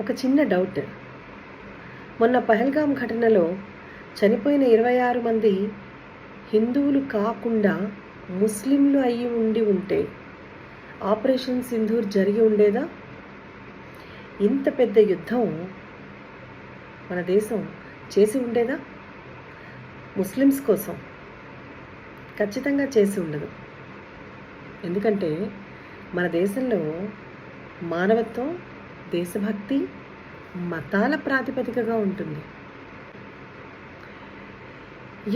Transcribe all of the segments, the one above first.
ఒక చిన్న డౌట్. మొన్న పహల్గాం ఘటనలో చనిపోయిన ఇరవై ఆరు మంది హిందువులు కాకుండా ముస్లింలు అయ్యి ఉండి ఉంటే ఆపరేషన్ సింధూర్ జరిగి ఉండేదా? ఇంత పెద్ద యుద్ధం మన దేశం చేసి ఉండేదా? ముస్లిమ్స్ కోసం ఖచ్చితంగా చేసి ఉండదు. ఎందుకంటే మన దేశంలో మానవత్వం దేశభక్తి మతాల ప్రాతిపదికగా ఉంటుంది.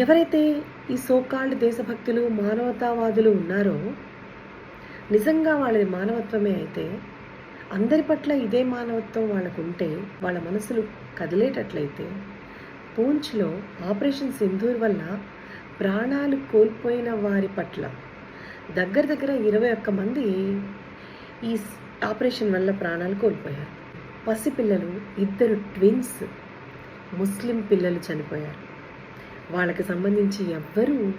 ఎవరైతే ఈ సోకాల్డ్ దేశభక్తులు మానవతావాదులు ఉన్నారో నిజంగా వాళ్ళది మానవత్వమే అయితే అందరి పట్ల ఇదే మానవత్వం వాళ్ళకు ఉంటే వాళ్ళ మనసులు కదిలేటట్లయితే పూంచ్లో ఆపరేషన్ సింధూర్ వల్ల ప్రాణాలు కోల్పోయిన వారి పట్ల దగ్గర దగ్గర ఇరవై ఒక్క మంది ఈ ఆపరేషన్ వల్ల ప్రాణాలు కోల్పోయారు. పసిపిల్లలు ఇద్దరు ట్విన్స్ ముస్లిం పిల్లలు చనిపోయారు. వాళ్ళకి సంబంధించి ఎవ్వరూ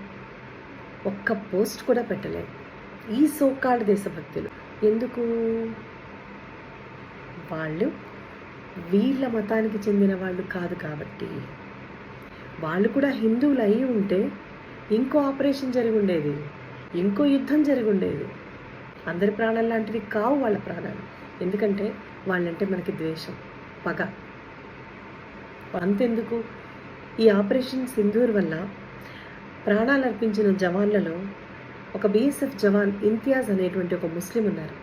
ఒక్క పోస్ట్ కూడా పెట్టలేదు. ఈ సోకాళ్ళ దేశభక్తులు. ఎందుకు? వాళ్ళు వీళ్ళ మతానికి చెందిన వాళ్ళు కాదు కాబట్టి. వాళ్ళు కూడా హిందువులు అయి ఉంటే ఇంకో ఆపరేషన్ జరిగి ఉండేది. ఇంకో యుద్ధం జరిగి ఉండేది. అందరి ప్రాణాలు లాంటివి కావు వాళ్ళ ప్రాణాలు. ఎందుకంటే వాళ్ళంటే మనకి ద్వేషం పగ. అంతెందుకు? ఈ ఆపరేషన్ సింధూర్ వల్ల ప్రాణాలు అర్పించిన జవాన్లలో ఒక బీఎస్ఎఫ్ జవాన్ ఇంతియాజ్ అనేటువంటి ఒక ముస్లిం ఉన్నారు.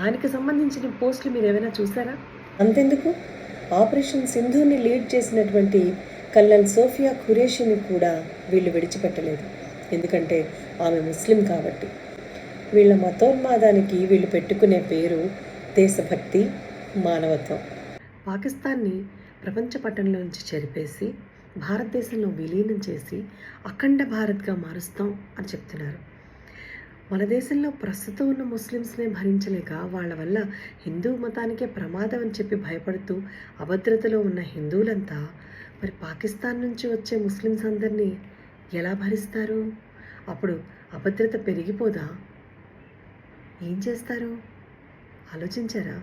ఆయనకి సంబంధించిన పోస్టులు మీరు ఏమైనా చూసారా అంతెందుకు? ఆపరేషన్ సింధూర్ని లీడ్ చేసినటువంటి కల్నల్ సోఫియా ఖురేషిని కూడా వీళ్ళు విడిచిపెట్టలేదు. ఎందుకంటే ఆమె ముస్లిం కాబట్టి. వీళ్ళ మతోన్మాదానికి వీళ్ళు పెట్టుకునే పేరు దేశభక్తి మానవత్వం. పాకిస్తాన్ని ప్రపంచ పట్టణంలోంచి చెరిపేసి భారతదేశంలో విలీనం చేసి అఖండ భారత్గా మారుస్తాం అని చెప్తున్నారు. మన దేశంలో ప్రస్తుతం ఉన్న ముస్లిమ్స్నే భరించలేక వాళ్ళ వల్ల హిందూ మతానికే ప్రమాదం అని చెప్పి భయపడుతూ అభద్రతలో ఉన్న హిందువులంతా మరి పాకిస్తాన్ నుంచి వచ్చే ముస్లిమ్స్ అందరినీ ఎలా భరిస్తారు? అప్పుడు అభద్రత పెరిగిపోదా? ఏం చేస్తారు? ఆలోచించారా?